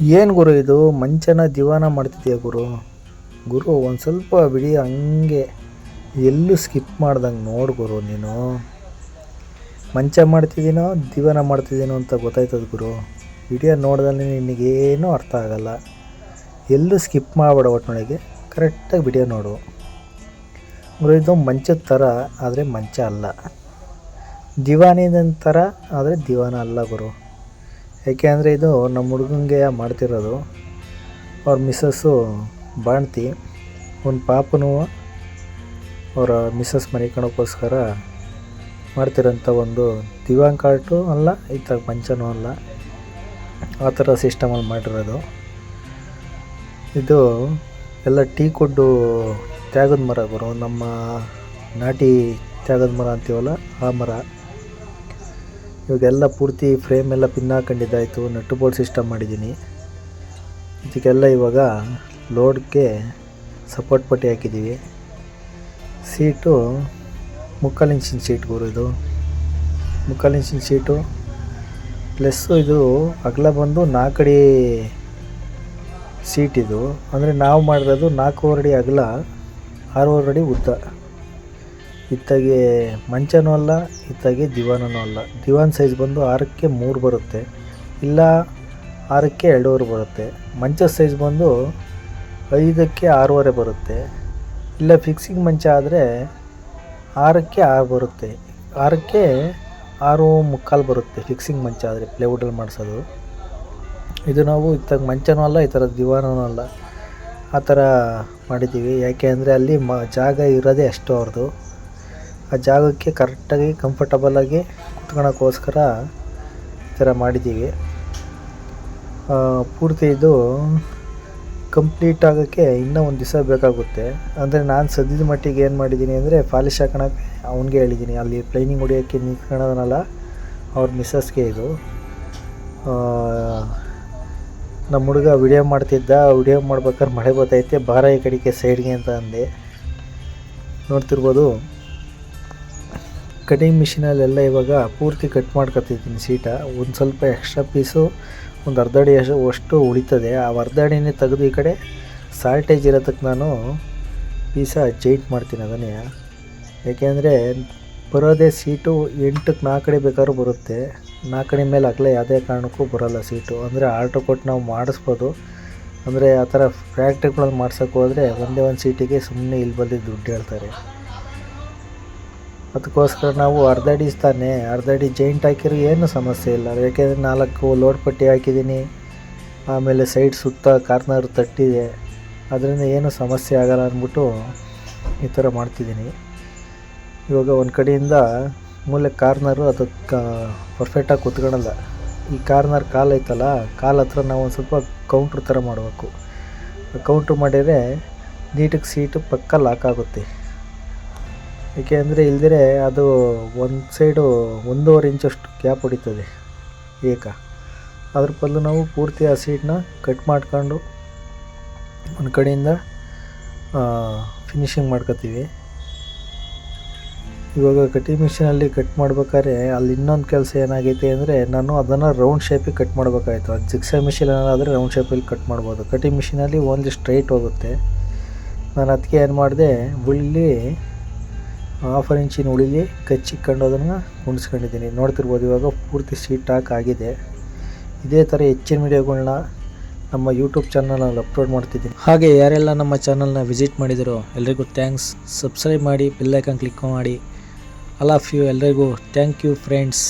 ಏನು ಗುರು ಇದು? ಮಂಚನ ದಿವಾನ ಮಾಡ್ತಿದ್ಯಾ ಗುರು? ಗುರು, ಒಂದು ಸ್ವಲ್ಪ ಬಿಡಿ, ಹಂಗೆ ಎಲ್ಲೂ ಸ್ಕಿಪ್ ಮಾಡ್ದಂಗೆ ನೋಡು ಗುರು ನೀನು. ಮಂಚ ಮಾಡ್ತಿದ್ದೀನೋ ದಿವಾನ ಮಾಡ್ತಿದ್ದೀನೋ ಅಂತ ಗೊತ್ತಾಯ್ತದ ಗುರು? ವಿಡಿಯೋ ನೋಡ್ದಲ್ಲಿ ನಿನಗೇನೂ ಅರ್ಥ ಆಗಲ್ಲ. ಎಲ್ಲೂ ಸ್ಕಿಪ್ ಮಾಡಬೇಡ ಒಟ್ಟಿನೊಳಗೆ ಕರೆಕ್ಟಾಗಿ ವಿಡಿಯೋ ನೋಡು. ಗುರು, ಇದು ಮಂಚದ ಥರ ಆದರೆ ಮಂಚ ಅಲ್ಲ. ದಿವಾನಿದ ಥರ ಆದರೆ ದಿವಾನ ಅಲ್ಲ ಗುರು. ಯಾಕೆ ಅಂದರೆ ಇದು ನಮ್ಮ ಹುಡುಗಂಗೆ ಮಾಡ್ತಿರೋದು. ಅವ್ರ ಮಿಸ್ಸಸ್ಸು ಬಾಣ್ತಿ ಒಂದು ಪಾಪನೂ ಅವರ ಮಿಸ್ಸಸ್ ಮನಿಕಣಕ್ಕೋಸ್ಕರ ಮಾಡ್ತಿರೋಂಥ ಒಂದು ದಿವಾಂಗ್ ಕಾರ್ಟು ಅಲ್ಲ ಥರ ಮಂಚನೂ ಅಲ್ಲ. ಆ ಥರ ಸಿಸ್ಟಮಲ್ಲಿ ಮಾಡಿರೋದು. ಇದು ಎಲ್ಲ ಟೀ ಕೊಡ್ಡು ತ್ಯಾಗದ ಮರ ಬರೋ, ನಮ್ಮ ನಾಟಿ ತ್ಯಾಗದ ಮರ ಅಂತೀವಲ್ಲ, ಆ ಮರ. ಇವಾಗೆಲ್ಲ ಪೂರ್ತಿ ಫ್ರೇಮ್ ಎಲ್ಲ ಪಿನ್ ಹಾಕೊಂಡಿದ್ದಾಯಿತು ನಟ್ಟು ಬೋಲ್ಟ್ ಸಿಸ್ಟಮ್ ಮಾಡಿದ್ದೀನಿ. ಇದಕ್ಕೆಲ್ಲ ಇವಾಗ ಲೋಡ್ಗೆ ಸಪೋರ್ಟ್ ಪಟ್ಟಿ ಹಾಕಿದ್ದೀವಿ. ಸೀಟು ಮುಕ್ಕಾಲಿಂಚಿನ ಸೀಟ್ ಗುರು ಇದು. ಮುಕ್ಕಾಲಿಂಚಿನ ಸೀಟು ಪ್ಲಸ್ಸು ಇದು ಅಗಲ ಬಂದು ನಾಲ್ಕಡಿ ಸೀಟ್ ಇದು. ಅಂದರೆ ನಾವು ಮಾಡಿರೋದು ನಾಲ್ಕೂವರೆ ಅಡಿ ಅಗಲ, ಆರೂವರೆ ಅಡಿ ಉದ್ದ. ಇತ್ತಾಗೆ ಮಂಚನೂ ಅಲ್ಲ ಇತ್ತಾಗೆ ದಿವಾನನೂ ಅಲ್ಲ. ದಿವಾನ್ ಸೈಜ್ ಬಂದು ಆರಕ್ಕೆ ಮೂರು ಬರುತ್ತೆ. ಇಲ್ಲ, ಆರಕ್ಕೆ ಎರಡೂವರೆ ಬರುತ್ತೆ. ಮಂಚದ ಸೈಜ್ ಬಂದು ಐದಕ್ಕೆ ಆರೂವರೆ ಬರುತ್ತೆ. ಇಲ್ಲ ಫಿಕ್ಸಿಂಗ್ ಮಂಚ ಆದರೆ ಆರಕ್ಕೆ ಆರು ಬರುತ್ತೆ. ಆರಕ್ಕೆ ಆರು ಮುಕ್ಕಾಲು ಬರುತ್ತೆ ಫಿಕ್ಸಿಂಗ್ ಮಂಚ ಆದರೆ ಪ್ಲೇವುಡಲ್ಲಿ ಮಾಡಿಸೋದು. ಇದು ನಾವು ಇತ್ತಾಗ ಮಂಚನೂ ಅಲ್ಲ, ಈ ಥರ ದಿವಾನೂ ಅಲ್ಲ. ಆ ಥರ ಮಾಡಿದ್ದೀವಿ. ಯಾಕೆ ಅಂದರೆ ಅಲ್ಲಿ ಮ ಜಾಗ ಇರೋದೇ ಅಷ್ಟು ಅವ್ರದ್ದು. ಆ ಜಾಗಕ್ಕೆ ಕರೆಕ್ಟಾಗಿ ಕಂಫರ್ಟಬಲಾಗಿ ಕುತ್ಕೊಳಕ್ಕೋಸ್ಕರ ಈ ಥರ ಮಾಡಿದ್ದೀವಿ. ಪೂರ್ತಿ ಇದು ಕಂಪ್ಲೀಟ್ ಆಗೋಕ್ಕೆ ಇನ್ನೂ ಒಂದು ದಿವಸ ಬೇಕಾಗುತ್ತೆ. ಅಂದರೆ ನಾನು ಸದ್ಯದ ಮಟ್ಟಿಗೆ ಏನು ಮಾಡಿದ್ದೀನಿ ಅಂದರೆ ಪಾಲಿಶ್ ಹಾಕೋಣಕ್ಕೆ ಅವನಿಗೆ ಹೇಳಿದ್ದೀನಿ. ಅಲ್ಲಿ ಪ್ಲೈನಿಂಗ್ ಹೊಡಿಯೋಕ್ಕೆ ನಿಂತ್ಕೊಳ್ಳೋದನ್ನಲ್ಲ ಅವ್ರ ಮಿಸ್ಸಸ್ಗೆ ಇದು. ನಮ್ಮ ಹುಡುಗ ವಿಡಿಯೋ ಮಾಡ್ತಿದ್ದ ವಿಡಿಯೋ ಮಾಡ್ಬೇಕಾದ್ರೆ ಮಳೆ ಬರ್ತೈತೆ, ಬಾರ ಈ ಕಡೆಗೆ ಸೈಡ್ಗೆ ಅಂತ ಅಂದೆ. ನೋಡ್ತಿರ್ಬೋದು. ಕಟಿಂಗ್ ಮಿಷಿನಲ್ಲೆಲ್ಲ ಇವಾಗ ಪೂರ್ತಿ ಕಟ್ ಮಾಡ್ಕೊತಿದ್ದೀನಿ ಸೀಟ ಒಂದು ಸ್ವಲ್ಪ ಎಕ್ಸ್ಟ್ರಾ ಪೀಸು ಒಂದು ಅರ್ಧ ಅಡಿ ಅಷ್ಟು ಉಳಿತದೆ. ಆ ಅರ್ಧ ಅಡಿನೇ ತೆಗೆದು ಈ ಕಡೆ ಸಾಲ್ಟೇಜ್ ಇರೋದಕ್ಕೆ ನಾನು ಪೀಸ ಜೈಟ್ ಮಾಡ್ತೀನಿ ಅದನ್ನೇ. ಯಾಕೆಂದರೆ ಬರೋದೇ ಸೀಟು ಎಂಟಕ್ಕೆ ನಾಲ್ಕು ಕಡೆ ಬೇಕಾದ್ರೂ ಬರುತ್ತೆ. ನಾಲ್ಕು ಕಡೆ ಮೇಲೆ ಆಗಲೇ ಯಾವುದೇ ಕಾರಣಕ್ಕೂ ಬರೋಲ್ಲ ಸೀಟು ಅಂದರೆ ಆರ್ಡ್ರ್ ಕೊಟ್ಟು ನಾವು ಮಾಡಿಸ್ಬೋದು. ಅಂದರೆ ಆ ಥರ ಫ್ಯಾಕ್ಟ್ರಿಗಳಲ್ಲಿ ಮಾಡ್ಸೋಕ್ಕೆ ಹೋದರೆ ಒಂದೇ ಒಂದು ಸೀಟಿಗೆ ಸುಮ್ಮನೆ ಇಲ್ಲಿ ಬಂದು ದುಡ್ಡು ಹೇಳ್ತಾರೆ. ಅದಕ್ಕೋಸ್ಕರ ನಾವು ಅರ್ಧ ಅಡಿ ತಾನೆ ಅರ್ಧ ಅಡಿ ಜೈಂಟ್ ಹಾಕಿರೋ ಏನು ಸಮಸ್ಯೆ ಇಲ್ಲ. ಯಾಕೆಂದರೆ ನಾಲ್ಕು ಲೋಡ್ ಪಟ್ಟಿ ಹಾಕಿದ್ದೀನಿ. ಆಮೇಲೆ ಸೈಡ್ ಸುತ್ತ ಕಾರ್ನರ್ ತಟ್ಟಿದೆ. ಅದರಿಂದ ಏನು ಸಮಸ್ಯೆ ಆಗಲ್ಲ ಅಂದ್ಬಿಟ್ಟು ಈ ಥರ ಮಾಡ್ತಿದ್ದೀನಿ. ಇವಾಗ ಒಂದು ಕಡೆಯಿಂದ ಮೂಲೆ ಕಾರ್ನರು ಅದಕ್ಕೆ ಪರ್ಫೆಕ್ಟಾಗಿ ಕೂತ್ಕೊಳಲ್ಲ. ಈ ಕಾರ್ನರ್ ಕಾಲು ಐತಲ್ಲ, ಕಾಲು ಹತ್ರ ನಾವು ಒಂದು ಸ್ವಲ್ಪ ಕೌಂಟ್ರ್ ಥರ ಮಾಡಬೇಕು. ಕೌಂಟ್ರ್ ಮಾಡಿದರೆ ನೀಟಿಗೆ ಸೀಟು ಪಕ್ಕ ಲಾಕ್ ಆಗುತ್ತೆ. ಏಕೆ ಅಂದರೆ ಇಲ್ದಿರೆ ಅದು ಒಂದು ಸೈಡು ಒಂದೂವರೆ ಇಂಚಷ್ಟು ಗ್ಯಾಪ್ ಹೊಡಿತದೆ ಏಕ. ಅದ್ರ ಬದಲು ನಾವು ಪೂರ್ತಿ ಆ ಸೀಟನ್ನ ಕಟ್ ಮಾಡ್ಕೊಂಡು ಒಂದು ಕಡೆಯಿಂದ ಫಿನಿಶಿಂಗ್ ಮಾಡ್ಕೋತೀವಿ. ಇವಾಗ ಕಟಿಂಗ್ ಮಿಷಿನಲ್ಲಿ ಕಟ್ ಮಾಡ್ಬೇಕಾದ್ರೆ ಅಲ್ಲಿ ಇನ್ನೊಂದು ಕೆಲಸ ಏನಾಗೈತೆ ಅಂದರೆ ನಾನು ಅದನ್ನು ರೌಂಡ್ ಶೇಪಿಗೆ ಕಟ್ ಮಾಡಬೇಕಾಯ್ತು. ಅದು ಜಿಕ್ಸಾ ಏನಾದರೂ ರೌಂಡ್ ಶೇಪಲ್ಲಿ ಕಟ್ ಮಾಡ್ಬೋದು. ಕಟಿಂಗ್ ಮಿಷಿನಲ್ಲಿ ಓನ್ಲಿ ಸ್ಟ್ರೈಟ್ ಹೋಗುತ್ತೆ. ನಾನು ಅದಕ್ಕೆ ಏನು ಮಾಡಿದೆ ಉಳ್ಳಿ ಹಾಫರ್ ಇಂಚಿನ ಉಳಿಲಿ ಕಚ್ಚಿಕೊಂಡು ಅದನ್ನು ಕುಣಿಸ್ಕೊಂಡಿದ್ದೀನಿ ನೋಡ್ತಿರ್ಬೋದು ಇವಾಗ ಪೂರ್ತಿ ಸೀಟ್ ಹಾಕ್ ಆಗಿದೆ. ಇದೇ ಥರ ಹೆಚ್ಚಿನ ವಿಡಿಯೋಗಳನ್ನ ನಮ್ಮ ಯೂಟ್ಯೂಬ್ ಚಾನಲಲ್ಲಿ ಅಪ್ಲೋಡ್ ಮಾಡ್ತಿದ್ದೀನಿ. ಹಾಗೆ ಯಾರೆಲ್ಲ ನಮ್ಮ ಚಾನಲ್ನ ವಿಸಿಟ್ ಮಾಡಿದರೋ ಎಲ್ರಿಗೂ ಥ್ಯಾಂಕ್ಸ್ ಸಬ್ಸ್ಕ್ರೈಬ್ ಮಾಡಿ ಬೆಲ್ಲೈಕನ್ ಕ್ಲಿಕ್ ಮಾಡಿ. ಅಲ್ಲ ಆಫ್ ಯು ಎಲ್ರಿಗೂ ಥ್ಯಾಂಕ್ ಯು ಫ್ರೆಂಡ್ಸ್